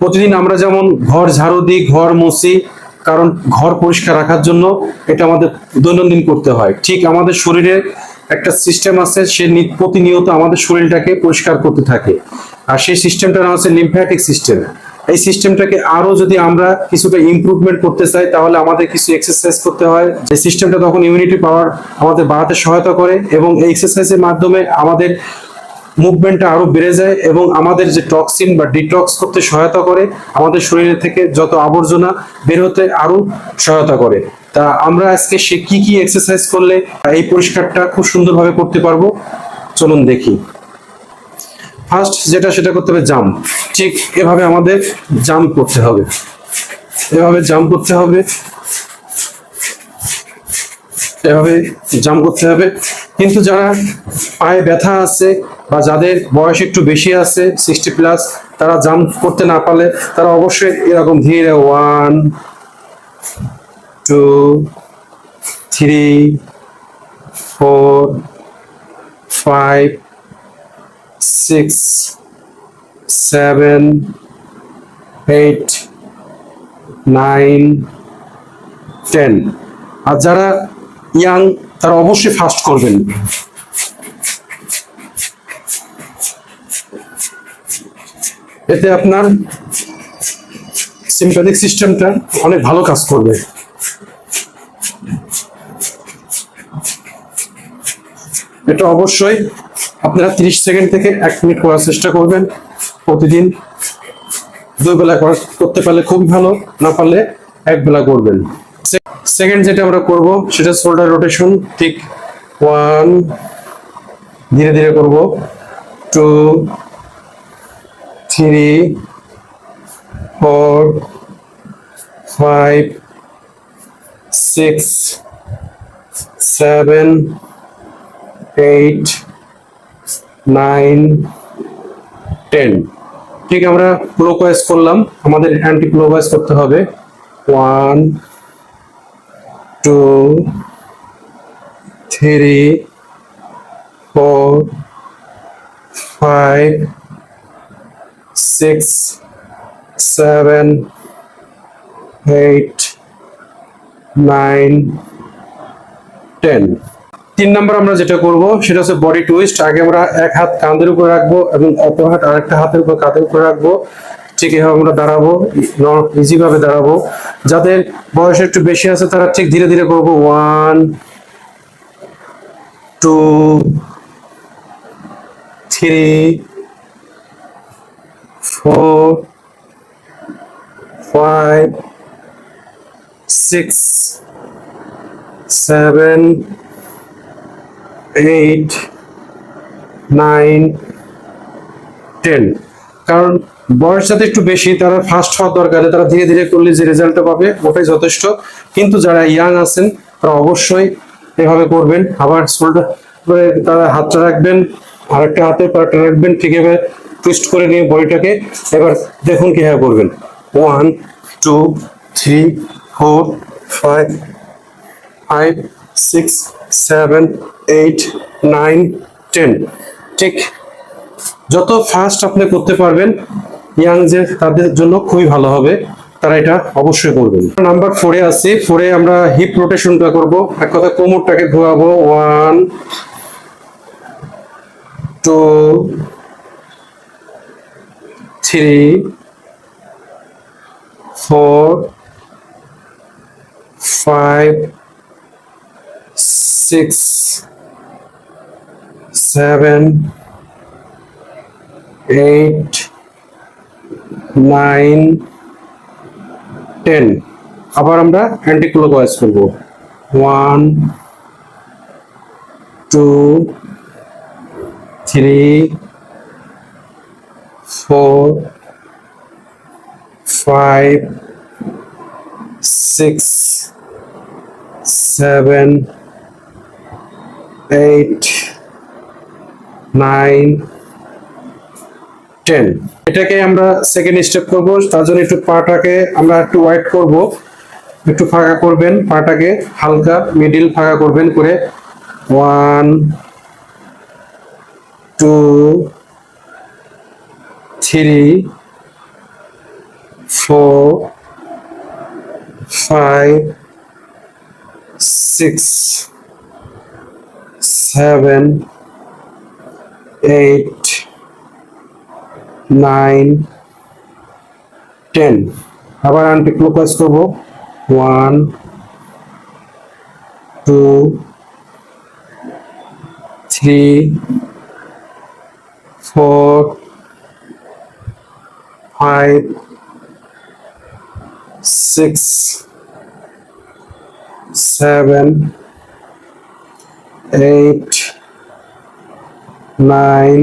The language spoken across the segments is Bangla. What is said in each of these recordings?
প্রতিদিন আমরা যেমন ঘর ঝাড়ু দিই, ঘর মুছি, কারণ ঘর পরিষ্কার রাখার জন্য এটা আমাদের দৈনন্দিন করতে হয়। ঠিক আমাদের শরীরে একটা সিস্টেম আছে, সে প্রতিনিয়ত আমাদের শরীরটাকে পরিষ্কার করতে থাকে। আর সেই সিস্টেমটার হচ্ছে লিম্ফ্যাটিক সিস্টেম এই সিস্টেমটাকে আরও যদি আমরা কিছুটা ইমপ্রুভমেন্ট করতে চাই, তাহলে আমাদের কিছু এক্সারসাইজ করতে হয়। এই সিস্টেমটা তখন ইমিউনিটি পাওয়ার আমাদের বাড়াতে সহায়তা করে এবং এই এক্সারসাইজের মাধ্যমে আমাদের মুভমেন্টটা আরও বেড়ে যায় এবং আমাদের যে টক্সিন বা ডিটক্স করতে সহায়তা করে, আমাদের শরীরে থেকে যত আবর্জনা বের হতে আরও সহায়তা করে। তা আমরা আজকে সে কি কি এক্সারসাইজ করলে এই পরিষ্কারটা খুব সুন্দরভাবে করতে পারব, চলুন দেখি। ফার্স্ট যেটা, সেটা করতে হবে জাম্প ঠিক এভাবে আমাদের জাম্প করতে হবে। এভাবে জাম্প করতে হবে। এভাবে জাম্প করতে হবে। কিন্তু যারা পায়ে ব্যথা আছে বা যাদের বয়স একটু বেশি আছে সিক্সটি প্লাস তারা জাম্প করতে না পারলে তারা অবশ্যই এরকম ধীরে one two three four five six seven eight nine ten আর যারা ইয়াং, তারা অবশ্যই ফাস্ট করবেন। এতে আপনার সিম্প্যাথিক সিস্টেমটা অনেক ভালো কাজ করবে। এটা অবশ্যই আপনারা 30 সেকেন্ড থেকে এক মিনিট করার চেষ্টা করবেন প্রতিদিন। দুই বেলা করা- করতে পারলে খুবই ভালো, না পারলে এক বেলা করবেন। সেকেন্ড যেটা আমরা করব, সেটা শোল্ডার রোটেশন ঠিক ওয়ান ধীরে ধীরে করব two three four five six seven eight nine ten ঠিক আমরা ক্লোকওয়াইজ করলাম, আমাদের অ্যান্টি ক্লোকওয়াইজ করতে হবে। One two three four five six seven eight nine ten তিন নম্বর আমরা যেটা করব, সেটা হচ্ছে বডি টুইস্ট আগে আমরা এক হাত কাঁধের উপর রাখব এবং অপর হাত আরেকটা হাতের উপর কাঁধের উপর রাখব। ঠিক এভাবে আমরা দাঁড়াবো ইজি ভাবে দাঁড়াবো। যাদের বয়স একটু বেশি আছে, তারা ঠিক ধীরে ধীরে করব। One two three four five six seven eight nine ten কারণ বয়স যাতে একটু বেশি, তারা ফাস্ট হওয়ার দরকার তারা ধীরে ধীরে করলে যে রেজাল্টটা পাবে, ওটাই যথেষ্ট। কিন্তু যারা ইয়াং আছেন, তারা অবশ্যই এভাবে করবেন। আবার শোল্ডার তারা হাতটা রাখবেন, আরেকটা হাতে পাটা রাখবেন, ঠিক এভাবে টুইস্ট করে নিয়ে বডিটাকে, এবার দেখুন কীভাবে করবেন। One two three four five five six seven eight nine ten ঠিক যত ফাস্ট আপনি করতে পারবেন ইয়াং যে তাদের জন্য খুবই ভালো হবে তারা এটা অবশ্যই করবেন। নাম্বার ফোরে আছি ফোরে আমরা হিপ রোটেশনটা করব। এক কথা কোমরটাকে ধোয়াবো one two three four five six seven, eight, nine, ten. আবার আমরা অ্যান্টি ক্লোকওয়াইজ করব one two three four five six seven eight nine ten এটাকে আমরা সেকেন্ড স্টেপ করব তার জন্য একটু পাটাকে আমরা একটু ওয়াইট করব। একটু ফাঁকা করবেন পাটাকে হালকা মিডিল ফাঁকা করবেন করে। One two three four, five, six, seven, eight, nine, ten. আবার আনটি ক্লোকওয়াইজ করব। One two three four five six seven eight nine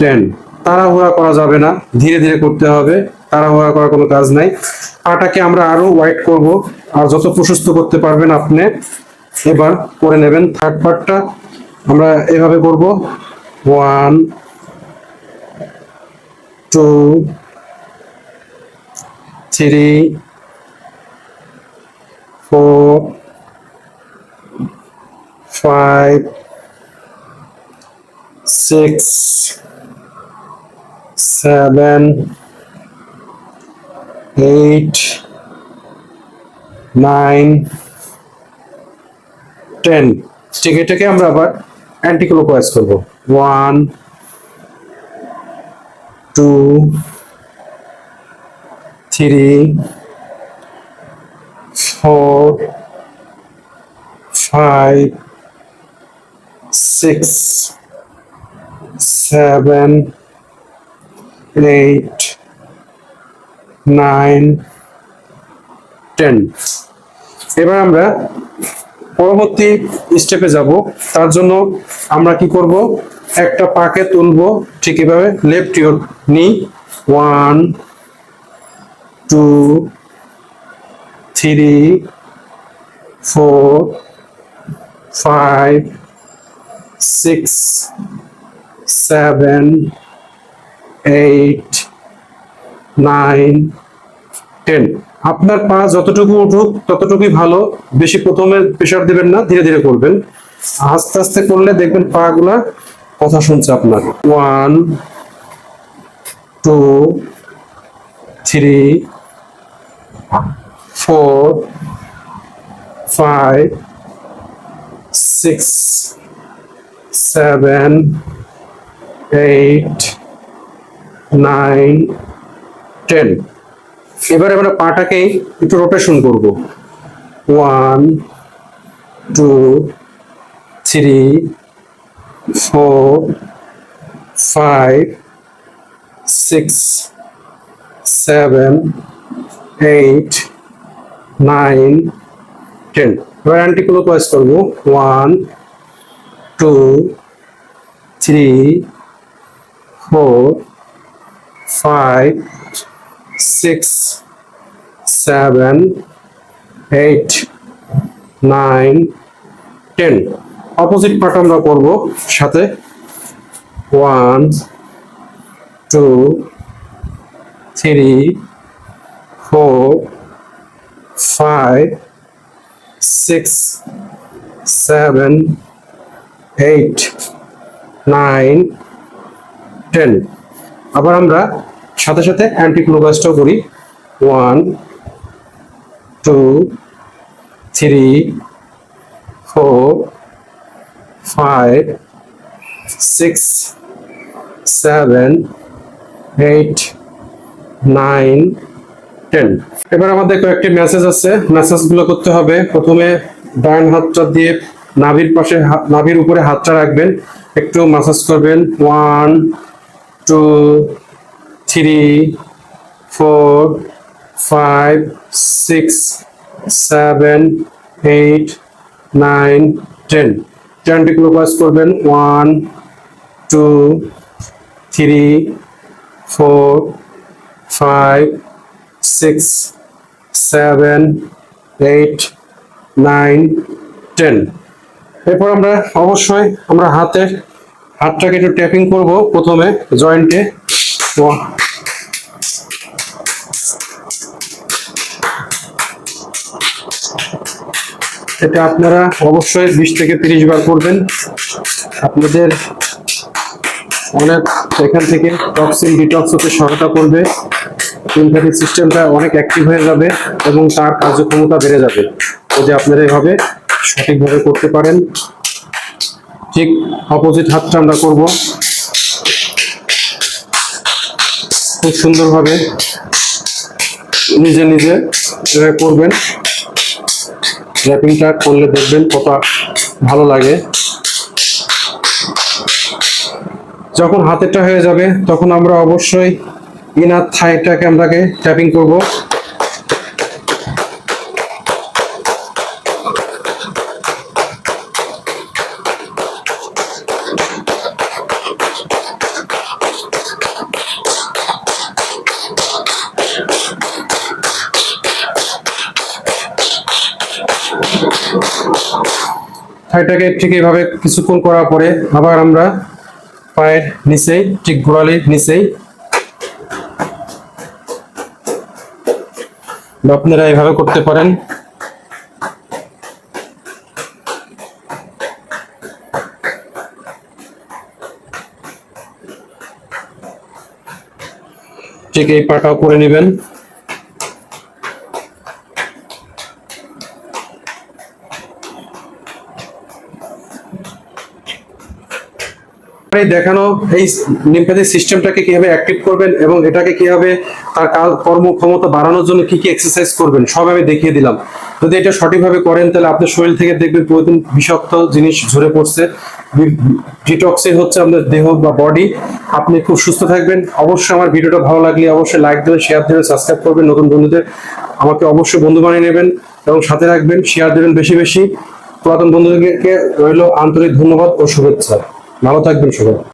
ten. তাড়াহুড়া করা যাবে না। ধীরে ধীরে করতে হবে, তাড়াহুড়া করার কোনো কাজ নাই। পাটাকে আমরা আরও হোয়াইট করব। আর যত প্রশস্ত করতে পারবেন আপনি, এবার করে নেবেন থার্ড পার্টটা আমরা এভাবে করব। One two three four five six seven, eight, nine, ten. ঠিক এটাকে আমরা আবার অ্যান্টি ক্লোকওয়াইজ করব one two three four five six seven eight nine ten এবার আমরা পরবর্তী স্টেপে যাব। তার জন্য আমরা কি করব? একটা পাকে তুলব। ঠিক এভাবে left your knee one two three four five six seven eight nine ten আপনার পা যতটুকু উঠুক, ততটুকুই ভালো। বেশি প্রথমে প্রেশার দিবেন না, ধীরে ধীরে করবেন। আস্তে আস্তে করলে দেখবেন পা গুলা কথা শুনছে আপনার। One two three four five six seven eight nine ten এবারে আমরা পাটাকে একটু রোটেশন করব। One two three four five six seven eight nine ten এবার অ্যান্টি ক্লোকওয়াইজ করব। One two three four five six seven eight nine ten opposite part আমরা করব সাথে। One two three four five six seven eight nine ten আবার আমরা সাথে সাথে অ্যান্টি ক্লোবাসটাও করি। One two three four five six seven eight nine ten এবার আমাদের কয়েকটি মেসেজ আছে। মেসেজগুলো করতে হবে। প্রথমে ডান হাতটা দিয়ে নাভির পাশে নাভির উপরে হাতটা রাখবেন। একটু মাসাজ করবেন। One two, three, four, five, six, seven, eight, nine, ten. Anti clockwise করবেন। One, two, three, four, five, six, seven, eight, nine, ten. এরপর আমরা অবশ্যই আমরা হাতের হাতটাকে একটু ট্যাপিং করব প্রথমে জয়েন্টে এটা আপনারা অবশ্যই বিশ থেকে তিরিশ বার করবেন। আপনাদের অনেক এখান থেকে টক্সিন ডিটক্স হতে সহায়তা করবে। লিম্ফ্যাটিক সিস্টেমটা অনেক অ্যাক্টিভ হয়ে যাবে এবং তার কার্যক্ষমতা বেড়ে যাবে। যদি আপনারা এভাবে সঠিকভাবে করতে পারেন ঠিক অপোজিট হাতটা আমরা করব। খুব সুন্দরভাবে নিজে নিজে করবেন। র্যাপিংটা করলে দেখবেন কত ভালো লাগে। যখন হাতেরটা হয়ে যাবে তখন আমরা অবশ্যই ইনার থাইটাকে আমরাকে ট্যাপিং করব। থাইটাকে ঠিক এইভাবে কিছুক্ষণ করার পরে আবার আমরা পায়ের নিচেই, ঠিক গোড়ালির নিচেই আপনারা এইভাবে করতে পারেন। ঠিক এই পাটাও করে নেবেন। দেখানো এই লিম্ফ্যাটিক সিস্টেমটাকে কীভাবে অ্যাক্টিভ করবেন এবং এটাকে কীভাবে তার কর্মক্ষমতা বাড়ানোর জন্য কি কি এক্সারসাইজ করবেন, সব আমি দেখিয়ে দিলাম। যদি এটা সঠিকভাবে করেন, তাহলে আপনার শরীর থেকে দেখবেন প্রতিদিন বিষাক্ত জিনিস ঝরে পড়ছে। ডিটক্সিন হচ্ছে আপনার দেহ বা বডি আপনি খুব সুস্থ থাকবেন। অবশ্যই আমার ভিডিওটা ভালো লাগলে অবশ্যই লাইক দেবেন শেয়ার দেবেন সাবস্ক্রাইব করবেন। নতুন বন্ধুদের আমাকে অবশ্যই বন্ধু বানিয়ে নেবেন এবং সাথে রাখবেন শেয়ার দেবেন বেশি বেশি। পুরাতন বন্ধুদেরকে রইল আন্তরিক ধন্যবাদ ও শুভেচ্ছা। ভালো থাকবেন সবাই